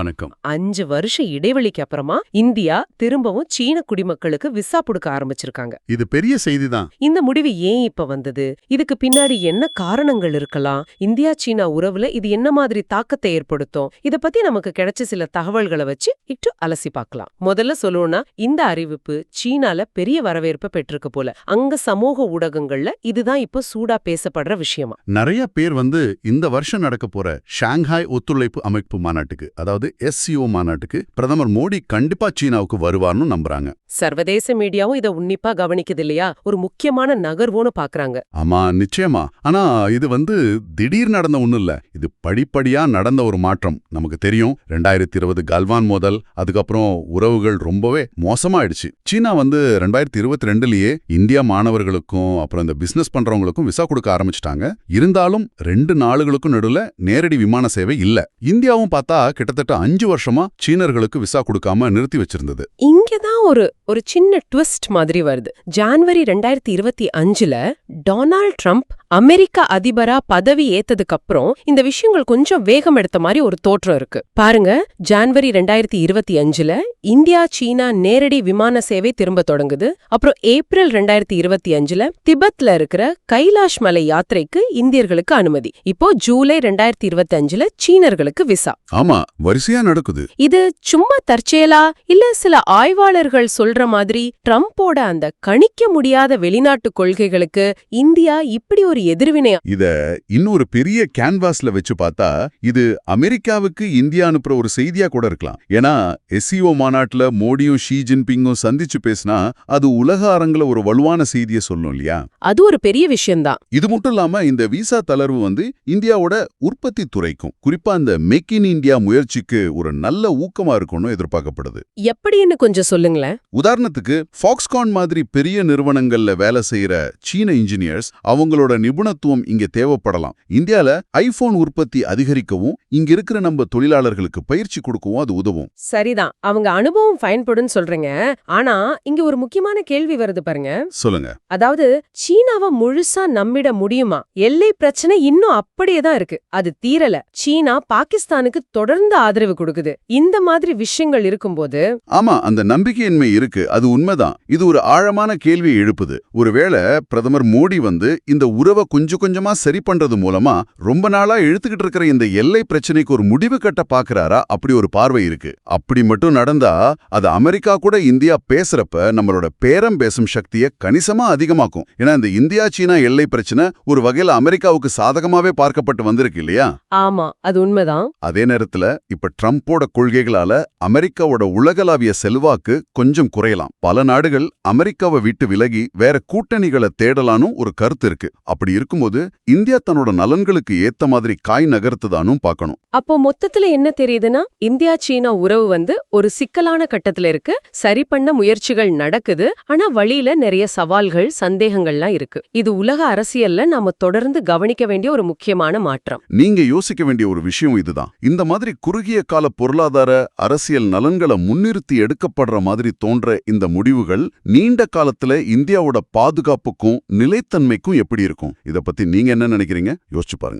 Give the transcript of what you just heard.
வணக்கம். அஞ்சு வருஷ இடைவெளிக்கு அப்புறமா இந்தியா திரும்பவும் சீன குடிமக்களுக்கு விசா புடுக்க ஆரம்பிச்சிருக்காங்க. இது பெரிய செய்திதான். இந்த முடிவு ஏன் இப்ப வந்தது? இதுக்கு பின்னாடி என்ன காரணங்கள் இருக்கலாம்? இந்தியா சீனா உறவுல இது என்ன மாதிரி தாக்கத்தை ஏற்படுத்தும்? இத பத்தி நமக்கு கிடைச்ச சில தகவல்களை வச்சு இட்டு அலசி பார்க்கலாம். முதல்ல சொல்லணும்னா இந்த அறிவிப்பு சீனால பெரிய வரவேற்பை பெற்றிருக்கு போல. அங்க சமூக ஊடகங்கள்ல இதுதான் இப்ப சூடா பேசப்படுற விஷயமா. நிறைய பேர் வந்து இந்த வருஷம் நடக்க போற ஷாங்காய் ஒத்துழைப்பு அமைப்பு மாநாட்டுக்கு அதாவது எஸ்சிஓ மாநாட்டுக்கு பிரதமர் மோடி கண்டிப்பா சீனாவுக்கு வருவார்னு நம்புறாங்க. சர்வதேச மீடியாவும் இத உன்னிப்பா கவனிக்குது இல்லையா? ஒரு முக்கியமான நகர்வோன்னு பாக்குறாங்க. ஆமா நிச்சயமா. ஆனா இது வந்து திடீர் நடந்த ஒண்ணும் இல்ல. இது படிப்படியா நடந்த ஒரு மாற்றம். நமக்கு தெரியும் ரெண்டாயிரத்தி இருபது கல்வான் மோதல் அதுக்கப்புறம் உறவுகள் ரொம்பவே மோசமாயிடுச்சு. சீனா வந்து ரெண்டாயிரத்தி இருபத்தி ரெண்டுலயே இந்தியா மாணவர்களுக்கும் அப்புறம் இந்த பிசினஸ் பண்றவங்களுக்கும் விசா கொடுக்க ஆரம்பிச்சிட்டாங்க. இருந்தாலும் ரெண்டு நாடுகளுக்கும் நடுவுல நேரடி விமான சேவை இல்ல. இந்தியாவும் பார்த்தா கிட்டத்தட்ட அஞ்சு வருஷமா சீனர்களுக்கு விசா கொடுக்காம நிறுத்தி வச்சிருந்தது. இங்கதான் ஒரு ஒரு சின்ன ட்விஸ்ட் மாதிரி வருது. ஜான்வரி ரெண்டாயிரத்தி இருபத்தி அஞ்சுல டொனால்ட் ட்ரம்ப் அமெரிக்க அதிபரா பதவி ஏத்ததுக்கு அப்புறம் இந்த விஷயங்கள் கொஞ்சம் வேகம் எடுத்த மாதிரி ஒரு தோற்றம் இருக்கு. பாருங்க ஜான்வரி ரெண்டாயிரத்தி இருபத்தி அஞ்சுல இந்தியா சீனா நேரடி விமான சேவை திரும்ப தொடங்குது. அப்புறம் ஏப்ரல் ரெண்டாயிரத்தி இருபத்தி அஞ்சுல திபெத்ல இருக்கிற கைலாஷ் மலை யாத்திரைக்கு இந்தியர்களுக்கு அனுமதி. இப்போ ஜூலை ரெண்டாயிரத்தி இருபத்தி அஞ்சுல சீனர்களுக்கு விசா. ஆமா வரிசையா நடக்குது. இது சும்மா தற்செயலா இல்ல சில ஆய்வாளர்கள் சொல்ற மாதிரி ட்ரம்போட அந்த கணிக்க முடியாத வெளிநாட்டு கொள்கைகளுக்கு இந்தியா இப்படி ஒரு எதிர்வினை இத இன்னொரு பெரிய கேன்வாஸ்ல வச்சு பார்த்தா இது அமெரிக்காவுக்கு இந்தியா அனுப்புற ஒரு செய்தியா கூட இருக்கலாம். ஏன்னா எஸ்சிஓ மாநாட்டுல மோடியும் ஷீ ஜின்பிங்கும் சந்திச்சு பேசினா அது உலக அரங்குல ஒரு வலுவான செய்தியை சொல்லும் இல்லையா? அது ஒரு பெரிய விஷயம்தான். இது மட்டும் இல்லாம இந்த விசா தளர்வு வந்து இந்தியாவோட உற்பத்தி துறைக்கும் குறிப்பா இந்த மேக் இன் இந்தியா முயற்சிக்கு ஒரு நல்ல ஊக்கமா இருக்கும்னு எதிர்பார்க்கப்படுது. எப்படின்னு கொஞ்சம் சொல்லுங்களேன். உதாரணத்துக்கு ஃபாக்ஸ்கான் மாதிரி பெரிய நிறுவனங்கள்ல வேலை செய்யற சீன இன்ஜினியர்ஸ் அவங்களோட நிபுணத்துவம் இங்க தேவைப்படலாம். இந்தியால ஐபோன் உற்பத்தி அதிகரிக்கவும் இங்க இருக்கிற நம்ம தொழிலாளர்களுக்கு பயிற்சி கொடுக்கவும் அது உதவும். சரிதான். அவங்க அனுபவம் பயன்படுன்னு சொல்றீங்க. ஆனா இங்க ஒரு முக்கியமான கேள்வி வருது பாருங்க. சொல்லுங்க. அதாவது சீனாவை முழுசா நம்பிட முடியுமா? எல்லை பிரச்சனை இன்னும் அப்படியே தான் இருக்கு. அது தீரல. சீனா பாகிஸ்தானுக்கு தொடர்ந்து ஆதரவு கொடுக்குது. இந்த மாதிரி விஷயங்கள் இருக்கும்போது ஆமா அந்த நம்பிக்கையின்மை இருக்கு. அது உண்மைதான். இது ஒரு ஆழமான கேள்வியை எழுப்புது. ஒருவேளை பிரதமர் மோடி வந்து இந்த உறவை கொஞ்சம் கொஞ்சமா சரி பண்றது மூலமா ரொம்ப நாளா இழுத்துக்கிட்டு இருக்கிற இந்த எல்லை பிரச்சனைக்கு ஒரு முடிவு கட்ட பாக்குறாரா? அப்படி ஒரு பார்வை இருக்கு. அப்படி மட்டும் நடந்தா அது அமெரிக்கா கூட இந்தியா பேசுறப்ப நம்மளோட பேரம் பேசும் சக்தியை கணிசமா அதிகமாக்கும். ஏன்னா இந்த இந்தியா சீனா எல்லை பிரச்சனை ஒரு வகையில அமெரிக்காவுக்கு சாதகமாவே பார்க்கப்பட்டு வந்திருக்கு இல்லையா? ஆமா அது உண்மைதான். அதே நேரத்துல இப்ப ட்ரம்போட கொள்கைகளால அமெரிக்காவோட உலகளாவிய செல்வாக்கு கொஞ்சம் குறையலாம். பல நாடுகள் அமெரிக்காவை விட்டு விலகி வேற கூட்டணிகளை தேடலானும் ஒரு கருத்து இருக்கு. அப்படி இருக்கும்போது இந்தியா தன்னோட நலன்களுக்கு ஏத்த மாதிரி காய் நகர்த்துதானும் பார்க்கணும். அப்போ மொத்தத்துல என்ன தெரியுதுன்னா இந்தியா சீனா உறவு வந்து ஒரு சிக்கலான கட்டத்துல இருக்கு. சரி பண்ண முயற்சிகள் நடக்குது. ஆனா வழியில நிறைய சவால்கள் சந்தேகங்கள்லாம் இருக்கு. இது உலக அரசியல்ல நாம தொடர்ந்து கவனிக்க வேண்டிய ஒரு முக்கியமான மாற்றம். நீங்க யோசிக்க வேண்டிய ஒரு விஷயம் இதுதான். இந்த மாதிரி குறுகிய கால பொருளாதார அரசியல் நலன்களை முன்னிறுத்தி எடுக்கப்படுற மாதிரி தோன்ற இந்த முடிவுகள் நீண்ட காலத்துல இந்தியாவோட பாதுகாப்புக்கும் நிலைத்தன்மைக்கும் எப்படி இருக்கும்? இத பத்தி நீங்க என்ன நினைக்கிறீங்க? யோசிச்சு பாருங்க.